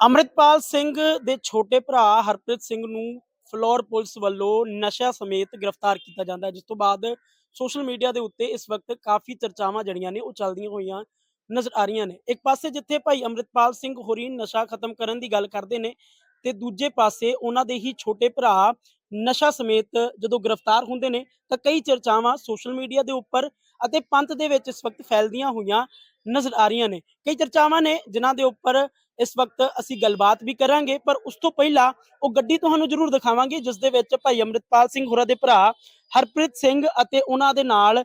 ਅੰਮ੍ਰਿਤਪਾਲ ਸਿੰਘ ਦੇ ਛੋਟੇ ਭਰਾ ਹਰਪ੍ਰੀਤ ਸਿੰਘ ਨੂੰ ਫਲੋਰ ਪੁਲਿਸ ਵੱਲੋਂ ਨਸ਼ਾ ਸਮੇਤ ਗ੍ਰਿਫਤਾਰ ਕੀਤਾ ਜਾਂਦਾ ਹੈ, ਜਿਸ ਤੋਂ ਬਾਅਦ ਸੋਸ਼ਲ ਮੀਡੀਆ ਦੇ ਉੱਤੇ ਇਸ ਵਕਤ ਕਾਫੀ ਚਰਚਾਵਾਂ ਜੜੀਆਂ ਨੇ, ਉਹ ਚੱਲਦੀਆਂ ਹੋਈਆਂ ਨਜ਼ਰ ਆ ਰਹੀਆਂ ਨੇ। ਇੱਕ ਪਾਸੇ ਜਿੱਥੇ ਭਾਈ ਅੰਮ੍ਰਿਤਪਾਲ ਸਿੰਘ ਹੋਰੀ ਨਸ਼ਾ ਖਤਮ ਕਰਨ ਦੀ ਗੱਲ ਕਰਦੇ ਨੇ ਤੇ ਦੂਜੇ ਪਾਸੇ ਉਹਨਾਂ ਦੇ ਹੀ ਛੋਟੇ ਭਰਾ ਨਸ਼ਾ ਸਮੇਤ ਜਦੋਂ ਗ੍ਰਿਫਤਾਰ ਹੁੰਦੇ ਨੇ, ਤਾਂ ਕਈ ਚਰਚਾਵਾਂ ਸੋਸ਼ਲ ਮੀਡੀਆ ਦੇ ਉੱਪਰ ਅਤੇ ਪੰਥ ਦੇ ਵਿੱਚ ਇਸ ਵਕਤ ਫੈਲਦੀਆਂ ਹੋਈਆਂ ਨਜ਼ਰ ਆ ਰਹੀਆਂ ਨੇ। ਕਈ ਚਰਚਾਵਾਂ ਨੇ ਜਿਨ੍ਹਾਂ ਦੇ ਉੱਪਰ ਇਸ ਵਕਤ ਅਸੀਂ ਗੱਲਬਾਤ ਵੀ ਕਰਾਂਗੇ ਪਰ ਉਸ ਤੋਂ ਪਹਿਲਾਂ ਉਹ ਗੱਡੀ ਤੁਹਾਨੂੰ ਜ਼ਰੂਰ ਦਿਖਾਵਾਂਗੇ ਜਿਸ ਦੇ ਵਿੱਚ ਭਾਈ ਅੰਮ੍ਰਿਤਪਾਲ ਸਿੰਘ ਹੋਰਾਂ ਦੇ ਭਰਾ ਹਰਪ੍ਰੀਤ ਸਿੰਘ ਅਤੇ ਉਹਨਾਂ ਦੇ ਨਾਲ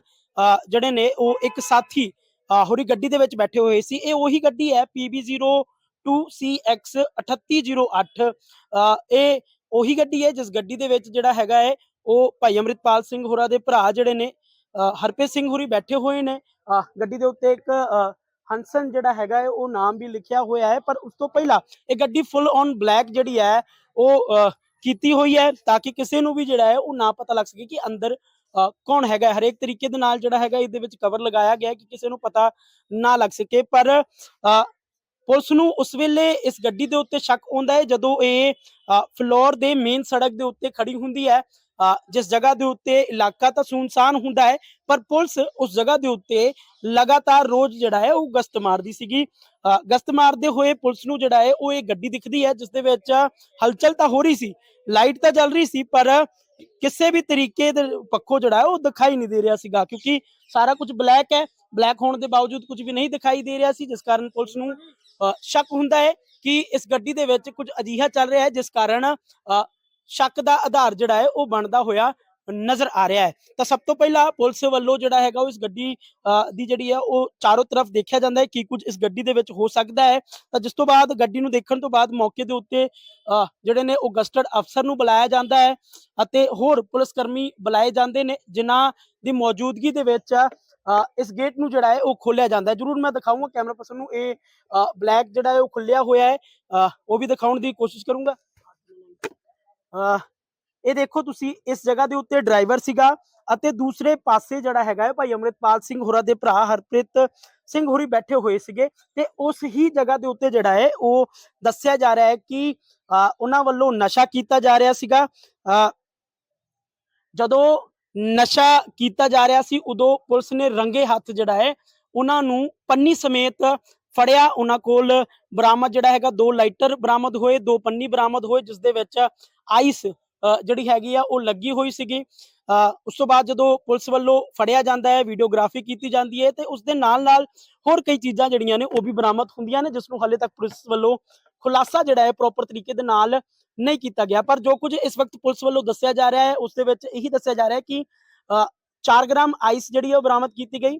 ਜਿਹੜੇ ਨੇ ਉਹ ਇੱਕ ਸਾਥੀ ਹੋਰੀ ਗੱਡੀ ਦੇ ਵਿੱਚ ਬੈਠੇ ਹੋਏ ਸੀ। ਇਹ ਉਹੀ ਗੱਡੀ ਹੈ PB02CX 3808 ਅ, ਇਹ ਉਹੀ ਗੱਡੀ ਹੈ ਜਿਸ ਗੱਡੀ ਦੇ ਵਿੱਚ ਜਿਹੜਾ ਹੈਗਾ ਹੈ ਉਹ ਭਾਈ ਅੰਮ੍ਰਿਤਪਾਲ ਸਿੰਘ ਹੋਰਾਂ ਦੇ ਭਰਾ ਜਿਹੜੇ ਨੇ ਅ, ਹਰਪ੍ਰੀਤ ਸਿੰਘ ਹੋਰੀ ਬੈਠੇ ਹੋਏ ਨੇ। ਅ, ਗੱਡੀ ਦੇ ਉੱਤੇ ਇੱਕ ਅ, ਹੰਸਨ ਜਿਹੜਾ ਹੈਗਾ ਹੈ ਉਹ ਨਾਮ ਵੀ ਲਿਖਿਆ ਹੋਇਆ ਹੈ ਪਰ ਉਸ ਤੋਂ ਪਹਿਲਾਂ ਇਹ ਗੱਡੀ ਫੁੱਲ ਔਨ ਬਲੈਕ ਜਿਹੜੀ ਹੈ ਉਹ ਕੀਤੀ ਹੋਈ ਹੈ ਤਾਂ ਕਿ ਕਿਸੇ ਨੂੰ ਵੀ ਜਿਹੜਾ ਹੈ ਉਹ ਨਾ ਪਤਾ ਲੱਗ ਸਕੇ ਕਿ ਅੰਦਰ ਕੌਣ ਹੈਗਾ ਹਰੇਕ ਤਰੀਕੇ ਦੇ ਨਾਲ ਜਿਹੜਾ ਹੈਗਾ ਇਹਦੇ ਵਿੱਚ ਕਵਰ ਲਗਾਇਆ ਗਿਆ ਕਿ ਕਿਸੇ ਨੂੰ ਪਤਾ ਨਾ ਲੱਗ ਸਕੇ। ਪਰ ਪੁਲਿਸ ਨੂੰ ਉਸ ਵੇਲੇ ਇਸ ਗੱਡੀ ਦੇ ਉੱਤੇ ਸ਼ੱਕ ਆਉਂਦਾ ਹੈ ਜਦੋਂ ਇਹ ਅ, ਫਲੋਰ ਦੇ ਮੇਨ ਸੜਕ ਦੇ ਉੱਤੇ ਖੜੀ ਹੁੰਦੀ ਹੈ। ਜਿਸ ਜਗ੍ਹਾ ਦੇ ਉੱਤੇ ਇਲਾਕਾ ਤਾਂ ਸੁਨਸਾਨ ਹੁੰਦਾ ਹੈ ਪਰ ਪੁਲਿਸ ਉਸ ਜਗ੍ਹਾ ਦੇ ਉੱਤੇ ਲਗਾਤਾਰ ਰੋਜ਼ ਜਿਹੜਾ ਹੈ ਉਹ ਗਸ਼ਤ ਮਾਰਦੀ ਸੀਗੀ। ਗਸ਼ਤ ਮਾਰਦੇ ਹੋਏ ਪੁਲਿਸ ਨੂੰ ਜਿਹੜਾ ਹੈ ਉਹ ਇਹ ਗੱਡੀ ਦਿਖਦੀ ਹੈ ਜਿਸ ਦੇ ਵਿੱਚ ਹਲਚਲ ਤਾਂ ਹੋ ਰਹੀ ਸੀ ਲਾਈਟ ਤਾਂ ਜਲ ਰਹੀ ਸੀ ਪਰ ਕਿਸੇ ਵੀ ਤਰੀਕੇ ਦੇ ਪੱਖੋਂ ਜਿਹੜਾ ਹੈ ਉਹ ਦਿਖਾਈ ਨਹੀਂ ਦੇ ਰਿਹਾ ਸੀਗਾ ਕਿਉਂਕਿ ਸਾਰਾ ਕੁਝ ਬਲੈਕ ਹੈ। ਬਲੈਕ ਹੋਣ ਦੇ ਬਾਵਜੂਦ ਕੁਝ ਵੀ ਨਹੀਂ ਦਿਖਾਈ ਦੇ ਰਿਹਾ ਸੀ ਜਿਸ ਕਾਰਨ ਪੁਲਿਸ ਨੂੰ ਅ, ਸ਼ੱਕ ਹੁੰਦਾ ਹੈ ਕਿ ਇਸ ਗੱਡੀ ਦੇ ਵਿੱਚ ਕੁਝ ਅਜੀਹਾ ਚੱਲ ਰਿਹਾ ਹੈ ਜਿਸ ਕਾਰਨ ਅ, ਸ਼ੱਕ ਦਾ ਆਧਾਰ ਜਿਹੜਾ ਹੈ ਉਹ ਬਣਦਾ ਹੋਇਆ ਨਜ਼ਰ ਆ ਰਿਹਾ ਹੈ। ਤਾਂ ਸਭ ਤੋਂ ਪਹਿਲਾਂ ਪੁਲਿਸ ਵੱਲੋਂ ਜਿਹੜਾ ਹੈਗਾ ਉਹ ਇਸ ਗੱਡੀ ਅ, ਦੀ ਜਿਹੜੀ ਹੈ ਉਹ ਚਾਰੋਂ ਤਰਫ ਦੇਖਿਆ ਜਾਂਦਾ ਹੈ ਕੀ ਕੁਝ ਇਸ ਗੱਡੀ ਦੇ ਵਿੱਚ ਹੋ ਸਕਦਾ ਹੈ। ਤਾਂ ਜਿਸ ਤੋਂ ਬਾਅਦ ਗੱਡੀ ਨੂੰ ਦੇਖਣ ਤੋਂ ਬਾਅਦ ਮੌਕੇ ਦੇ ਉੱਤੇ ਜਿਹੜੇ ਨੇ ਉਹ ਗਸਟਡ ਅਫਸਰ ਨੂੰ ਬੁਲਾਇਆ ਜਾਂਦਾ ਹੈ ਅਤੇ ਹੋਰ ਪੁਲਿਸ ਕਰਮੀ ਬੁਲਾਏ ਜਾਂਦੇ ਨੇ ਜਿਨ੍ਹਾਂ ਦੀ ਮੌਜੂਦਗੀ ਦੇ ਵਿੱਚ ਅ, ਇਸ ਗੇਟ ਨੂੰ ਜਿਹੜਾ ਹੈ ਉਹ ਖੋਲਿਆ ਜਾਂਦਾ ਹੈ। ਜਰੂਰ ਮੈਂ ਦਿਖਾਊਂਗਾ ਕੈਮਰਾ ਪਰਸਨ ਨੂੰ ਇਹ ਬਲੈਕ ਜਿਹੜਾ ਹੈ ਉਹ ਖੁੱਲਿਆ ਹੋਇਆ ਹੈ। ਅ, ਉਹ ਵੀ ਦਿਖਾਉਣ ਦੀ ਕੋਸ਼ਿਸ਼ ਕਰੂੰਗਾ। ਇਹ ਦੇਖੋ ਤੁਸੀਂ, ਇਸ ਜਗ੍ਹਾ ਦੇ ਉੱਤੇ ਡਰਾਈਵਰ ਸੀਗਾ ਅਤੇ ਦੂਸਰੇ ਪਾਸੇ ਜਿਹੜਾ ਹੈਗਾ ਭਾਈ ਅੰਮ੍ਰਿਤਪਾਲ ਸਿੰਘ ਹੋਰਾਂ ਦੇ ਭਰਾ ਹਰਪ੍ਰੀਤ ਸਿੰਘ ਹੋਰੀ ਬੈਠੇ ਹੋਏ ਸੀਗੇ ਤੇ ਉਸ ਹੀ ਜਗ੍ਹਾ ਦੇ ਉੱਤੇ ਜਿਹੜਾ ਹੈ ਉਹ ਦੱਸਿਆ ਜਾ ਰਿਹਾ ਹੈ ਕਿ ਉਹਨਾਂ ਵੱਲੋਂ ਨਸ਼ਾ ਕੀਤਾ ਜਾ ਰਿਹਾ ਸੀਗਾ। ਜਦੋਂ ਨਸ਼ਾ ਕੀਤਾ ਜਾ ਰਿਹਾ ਸੀ, ਉਦੋਂ ਪੁਲਿਸ ਨੇ ਰੰਗੇ ਹੱਥ ਜਿਹੜਾ ਹੈ ਉਹਨਾਂ ਨੂੰ ਪੰਨੀ ਸਮੇਤ ਫੜਿਆ। ਉਹਨਾਂ ਕੋਲ ਬਰਾਮਦ ਜਿਹੜਾ ਹੈਗਾ ਦੋ ਲਾਈਟਰ ਬਰਾਮਦ ਹੋਏ, ਦੋ ਪੰਨੀ ਬਰਾਮਦ ਹੋਏ, ਜਿਸ ਦੇ ਵਿੱਚ ਆਈਸ ਜਿਹੜੀ ਹੈਗੀ ਆ ਉਹ ਲੱਗੀ ਹੋਈ ਸੀਗੀ। ਅ, ਉਸ ਤੋਂ ਬਾਅਦ ਜਦੋਂ ਪੁਲਿਸ ਵੱਲੋਂ ਫੜਿਆ ਜਾਂਦਾ ਹੈ ਵੀਡੀਓਗ੍ਰਾਫੀ ਕੀਤੀ ਜਾਂਦੀ ਹੈ ਤੇ ਉਸ ਦੇ ਨਾਲ ਨਾਲ ਹੋਰ ਕਈ ਚੀਜ਼ਾਂ ਜਿਹੜੀਆਂ ਨੇ ਉਹ ਵੀ ਬਰਾਮਦ ਹੁੰਦੀਆਂ ਨੇ ਜਿਸ ਨੂੰ ਹਾਲੇ ਤੱਕ ਪੁਲਿਸ ਵੱਲੋਂ ਖੁਲਾਸਾ ਜਿਹੜਾ ਹੈ ਪ੍ਰੋਪਰ ਤਰੀਕੇ ਦੇ ਨਾਲ ਨਹੀਂ ਕੀਤਾ ਗਿਆ। ਪਰ ਜੋ ਕੁਝ ਇਸ ਵਕਤ ਪੁਲਿਸ ਵੱਲੋਂ ਦੱਸਿਆ ਜਾ ਰਿਹਾ ਹੈ ਉਸ ਦੇ ਵਿੱਚ ਇਹੀ ਦੱਸਿਆ ਜਾ ਰਿਹਾ ਹੈ ਕਿ 4 ਗ੍ਰਾਮ ਆਈਸ ਜਿਹੜੀ ਹੈ ਉਹ ਬਰਾਮਦ ਕੀਤੀ ਗਈ।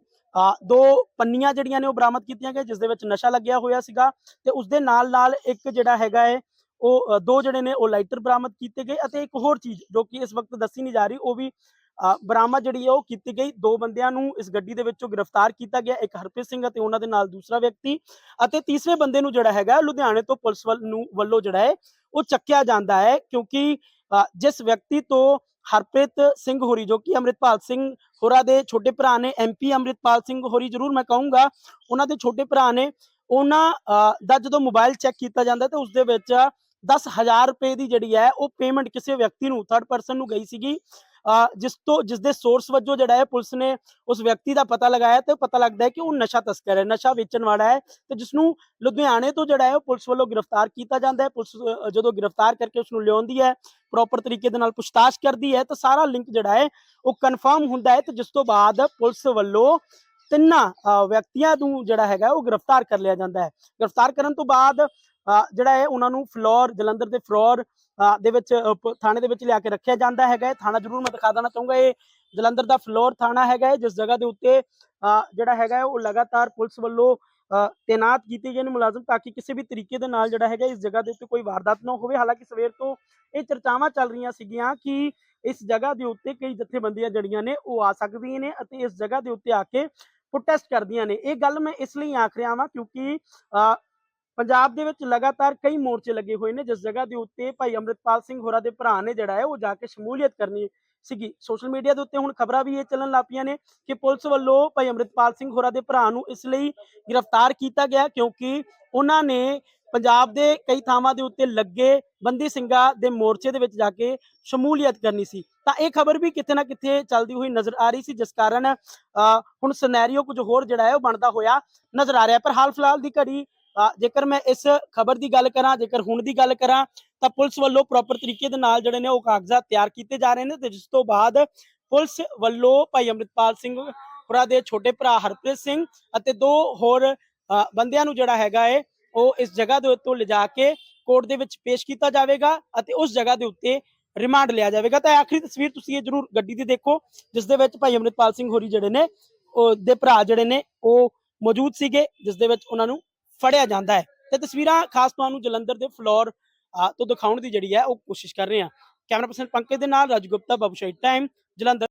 ਦੋ ਪੰਨੀਆਂ ਜਿਹੜੀਆਂ ਨੇ ਉਹ ਬਰਾਮਦ ਕੀਤੀਆਂ ਗਈਆਂ ਜਿਸ ਦੇ ਵਿੱਚ ਨਸ਼ਾ ਲੱਗਿਆ ਹੋਇਆ ਸੀਗਾ ਤੇ ਉਸ ਦੇ ਨਾਲ ਨਾਲ ਇੱਕ ਜਿਹੜਾ ਹੈਗਾ ਹੈ ਉਹ ਦੋ ਜਿਹੜੇ ਨੇ ਉਹ ਲਾਈਟਰ ਬਰਾਮਦ ਕੀਤੇ ਗਏ ਅਤੇ ਇੱਕ ਹੋਰ ਚੀਜ਼ ਜੋ ਕਿ ਇਸ ਵਕਤ ਦੱਸੀ ਨਹੀਂ ਜਾ ਰਹੀ ਉਹ ਵੀ ਬਰਾਮਦ ਜਿਹੜੀ ਹੈ ਉਹ ਕੀਤੀ ਗਈ। ਦੋ ਬੰਦਿਆਂ ਨੂੰ ਇਸ ਗੱਡੀ ਦੇ ਵਿੱਚੋਂ ਗ੍ਰਿਫਤਾਰ ਕੀਤਾ ਗਿਆ ਇੱਕ ਹਰਪ੍ਰੀਤ ਸਿੰਘ ਅਤੇ ਉਹਨਾਂ ਦੇ ਨਾਲ ਦੂਸਰਾ ਵਿਅਕਤੀ ਅਤੇ ਤੀਸਰੇ ਬੰਦੇ ਨੂੰ ਜਿਹੜਾ ਹੈਗਾ ਲੁਧਿਆਣੇ ਤੋਂ ਪੁਲਿਸ ਵੱਲ ਨੂੰ ਵੱਲੋਂ ਜਿਹੜਾ ਹੈ ਉਹ ਚੱਕਿਆ ਜਾਂਦਾ ਹੈ ਕਿਉਂਕਿ ਜਿਸ ਵਿਅਕਤੀ ਤੋਂ ਹਰਪ੍ਰੀਤ ਸਿੰਘ ਹੋਰੀ ਜੋ ਕਿ ਅੰਮ੍ਰਿਤਪਾਲ ਸਿੰਘ ਹੋਰਾਂ ਦੇ ਛੋਟੇ ਭਰਾ ਨੇ ਐਮਪੀ ਅੰਮ੍ਰਿਤਪਾਲ ਸਿੰਘ ਹੋਰੀ ਜ਼ਰੂਰ ਮੈਂ ਕਹੂੰਗਾ ਉਹਨਾਂ ਦੇ ਛੋਟੇ ਭਰਾ ਨੇ ਉਹਨਾਂ ਅ, ਦਾ ਜਦੋਂ ਮੋਬਾਈਲ ਚੈੱਕ ਕੀਤਾ ਜਾਂਦਾ ਤਾਂ ਉਸ ਦੇ ਵਿੱਚ 10000 ਰੁਪਏ ਦੀ ਜਿਹੜੀ ਹੈ ਉਹ ਪੇਮੈਂਟ ਕਿਸੇ ਵਿਅਕਤੀ ਨੂੰ ਥਰਡ ਪਰਸਨ ਨੂੰ ਗਈ ਸੀਗੀ। ਜਿਸ ਤੋਂ, ਜਿਸ ਦੇ ਸੋਰਸ ਵਜੋਂ ਜਿਹੜਾ ਹੈ ਪੁਲਿਸ ਨੇ ਉਸ ਵਿਅਕਤੀ ਦਾ ਪਤਾ ਲਗਾਇਆ ਤੇ ਪਤਾ ਲੱਗਦਾ ਹੈ ਕਿ ਉਹ ਨਸ਼ਾ ਤਸਕਰ ਹੈ, ਨਸ਼ਾ ਵੇਚਣ ਵਾਲਾ ਹੈ ਤੇ ਜਿਸ ਨੂੰ ਲੁਧਿਆਣੇ ਤੋਂ ਜਿਹੜਾ ਹੈ ਉਹ ਪੁਲਿਸ ਵੱਲੋਂ ਗ੍ਰਿਫਤਾਰ ਕੀਤਾ ਜਾਂਦਾ ਹੈ। ਪੁਲਿਸ ਜਦੋਂ ਗ੍ਰਿਫਤਾਰ ਕਰਕੇ ਉਸ ਨੂੰ ਲਿਆਉਂਦੀ ਹੈ ਪ੍ਰੋਪਰ ਤਰੀਕੇ ਦੇ ਨਾਲ ਪੁੱਛਤਾਛ ਕਰਦੀ ਹੈ ਤਾਂ ਸਾਰਾ ਲਿੰਕ ਜਿਹੜਾ ਹੈ ਉਹ ਕਨਫਰਮ ਹੁੰਦਾ ਹੈ ਤੇ ਜਿਸ ਤੋਂ ਬਾਅਦ ਪੁਲਿਸ ਵੱਲੋਂ ਤਿੰਨਾਂ ਵਿਅਕਤੀਆਂ ਨੂੰ ਜਿਹੜਾ ਹੈਗਾ ਉਹ ਗ੍ਰਿਫਤਾਰ ਕਰ ਲਿਆ ਜਾਂਦਾ ਹੈ। ਗ੍ਰਿਫਤਾਰ ਕਰਨ ਤੋਂ ਬਾਅਦ ਜਿਹੜਾ ਹੈ ਉਹਨਾਂ ਨੂੰ ਫਲੋਰ, ਜਲੰਧਰ ਦੇ ਫਲੋਰ ਦੇ ਵਿੱਚ ਥਾਣੇ ਦੇ ਵਿੱਚ ਲਿਆ ਕੇ ਰੱਖਿਆ ਜਾਂਦਾ ਹੈਗਾ ਹੈ। ਥਾਣਾ ਜ਼ਰੂਰ ਮੈਂ ਦਿਖਾ ਦੇਣਾ ਚਾਹੂੰਗਾ। ਇਹ ਜਲੰਧਰ ਦਾ ਫਲੋਰ ਥਾਣਾ ਹੈਗਾ ਹੈ, ਜਿਸ ਜਗ੍ਹਾ ਦੇ ਉੱਤੇ ਜਿਹੜਾ ਹੈਗਾ ਹੈ, ਉਹ ਲਗਾਤਾਰ ਪੁਲਿਸ ਵੱਲੋਂ ਤੈਨਾਤ ਕੀਤੇ ਗਏ ਨੇ ਮੁਲਾਜ਼ਮ ਤਾਂ ਕਿ ਕਿਸੇ ਵੀ ਤਰੀਕੇ ਦੇ ਨਾਲ ਜਿਹੜਾ ਹੈਗਾ ਇਸ ਜਗ੍ਹਾ ਦੇ ਉੱਤੇ ਕੋਈ ਵਾਰਦਾਤ ਨਾ ਹੋਵੇ। ਹਾਲਾਂਕਿ ਸਵੇਰ ਤੋਂ ਇਹ ਚਰਚਾਵਾਂ ਚੱਲ ਰਹੀਆਂ ਸੀਗੀਆਂ ਕਿ ਇਸ ਜਗ੍ਹਾ ਦੇ ਉੱਤੇ ਕਈ ਜਥੇਬੰਦੀਆਂ ਜੜੀਆਂ ਨੇ, ਉਹ ਆ ਸਕਦੀਆਂ ਨੇ ਅਤੇ ਇਸ ਜਗ੍ਹਾ ਦੇ ਉੱਤੇ ਆ ਕੇ ਪ੍ਰੋਟੈਸਟ ਕਰਦੀਆਂ ਨੇ। ਇਹ ਗੱਲ ਮੈਂ ਇਸ ਲਈ ਆਖ ਰਿਹਾ ਹਾਂ ਕਿਉਂਕਿ ਪੰਜਾਬ ਦੇ ਵਿੱਚ ਲਗਾਤਾਰ ਕਈ ਮੋਰਚੇ ਲੱਗੇ ਹੋਏ ਨੇ ਜਿਸ ਜਗ੍ਹਾ ਦੇ ਉੱਤੇ ਭਾਈ ਅੰਮ੍ਰਿਤਪਾਲ ਸਿੰਘ ਹੋਰਾਂ ਦੇ ਭਰਾ ਨੇ ਜਿਹੜਾ ਹੈ ਉਹ ਜਾ ਕੇ ਸ਼ਮੂਲੀਅਤ ਕਰਨੀ ਸੀਗੀ। ਸੋਸ਼ਲ ਮੀਡੀਆ ਦੇ ਉੱਤੇ ਹੁਣ ਖਬਰਾਂ ਵੀ ਇਹ ਚੱਲਣ ਲੱਗ ਨੇ ਕਿ ਪੁਲਿਸ ਵੱਲੋਂ ਭਾਈ ਅੰਮ੍ਰਿਤਪਾਲ ਸਿੰਘ ਹੋਰਾਂ ਦੇ ਭਰਾ ਨੂੰ ਇਸ ਲਈ ਗ੍ਰਿਫਤਾਰ ਕੀਤਾ ਗਿਆ ਕਿਉਂਕਿ ਉਹਨਾਂ ਨੇ ਪੰਜਾਬ ਦੇ ਕਈ ਥਾਵਾਂ ਦੇ ਉੱਤੇ ਲੱਗੇ ਬੰਦੀ ਸਿੰਘਾਂ ਦੇ ਮੋਰਚੇ ਦੇ ਵਿੱਚ ਜਾ ਕੇ ਸ਼ਮੂਲੀਅਤ ਕਰਨੀ ਸੀ। ਤਾਂ ਇਹ ਖਬਰ ਵੀ ਕਿਤੇ ਨਾ ਕਿਤੇ ਚੱਲਦੀ ਹੋਈ ਨਜ਼ਰ ਆ ਰਹੀ ਸੀ ਜਿਸ ਕਾਰਨ ਅ, ਹੁਣ ਸਿਨੈਰੀਓ ਕੁਝ ਹੋਰ ਜਿਹੜਾ ਹੈ ਉਹ ਬਣਦਾ ਹੋਇਆ ਨਜ਼ਰ ਆ ਰਿਹਾ। ਪਰ ਹਾਲ ਫਿਲਹਾਲ ਦੀ ਘੜੀ ਜੇਕਰ ਮੈਂ ਇਸ ਖਬਰ ਦੀ ਗੱਲ ਕਰਾਂ, ਜੇਕਰ ਹੁਣ ਦੀ ਗੱਲ ਕਰਾਂ, ਤਾਂ ਪੁਲਿਸ ਵੱਲੋਂ ਪ੍ਰੋਪਰ ਤਰੀਕੇ ਦੇ ਨਾਲ ਜਿਹੜੇ ਨੇ ਉਹ ਕਾਗਜ਼ਾਤ ਤਿਆਰ ਕੀਤੇ ਜਾ ਰਹੇ ਨੇ ਤੇ ਜਿਸ ਤੋਂ ਬਾਅਦ ਪੁਲਿਸ ਵੱਲੋਂ ਭਾਈ ਅੰਮ੍ਰਿਤਪਾਲ ਸਿੰਘ ਹੋਰਾਂ ਦੇ ਛੋਟੇ ਭਰਾ ਹਰਪ੍ਰੀਤ ਸਿੰਘ ਅਤੇ ਦੋ ਹੋਰ ਬੰਦਿਆਂ ਨੂੰ ਜਿਹੜਾ ਹੈਗਾ ਹੈ ਉਹ ਇਸ ਜਗ੍ਹਾ ਦੇ ਉੱਤੇ ਲਿਜਾ ਕੇ ਕੋਰਟ ਦੇ ਵਿੱਚ ਪੇਸ਼ ਕੀਤਾ ਜਾਵੇਗਾ ਅਤੇ ਉਸ ਜਗ੍ਹਾ ਦੇ ਉੱਤੇ ਰਿਮਾਂਡ ਲਿਆ ਜਾਵੇਗਾ। ਤਾਂ ਇਹ ਆਖਰੀ ਤਸਵੀਰ ਤੁਸੀਂ ਇਹ ਜਰੂਰ ਗੱਡੀ ਦੀ ਦੇਖੋ, ਜਿਸ ਦੇ ਵਿੱਚ ਭਾਈ ਅੰਮ੍ਰਿਤਪਾਲ ਸਿੰਘ ਹੋਰੀ ਜਿਹੜੇ ਨੇ, ਉਹ, ਦੇ ਭਰਾ ਜਿਹੜੇ ਨੇ, ਉਹ ਮੌਜੂਦ ਸੀਗੇ, ਜਿਸ ਦੇ ਵਿੱਚ ਉਹਨਾਂ ਨੂੰ ਫੜਿਆ ਜਾਂਦਾ ਹੈ। ਤੇ ਤਸਵੀਰਾਂ ਖਾਸ ਤੁਹਾਨੂੰ ਜਲੰਧਰ ਦੇ ਫਲੋਰ ਤੋਂ ਦਿਖਾਉਣ ਦੀ ਜਿਹੜੀ ਹੈ ਉਹ ਕੋਸ਼ਿਸ਼ ਕਰ ਰਹੇ ਹਾਂ। ਕੈਮਰਾ ਪਰਸਨ ਪੰਕਜ ਦੇ ਨਾਲ ਰਾਜ ਗੁਪਤਾ, ਬਾਬੂ ਸ਼ਾਹੀ ਟਾਈਮ ਜਲੰਧਰ।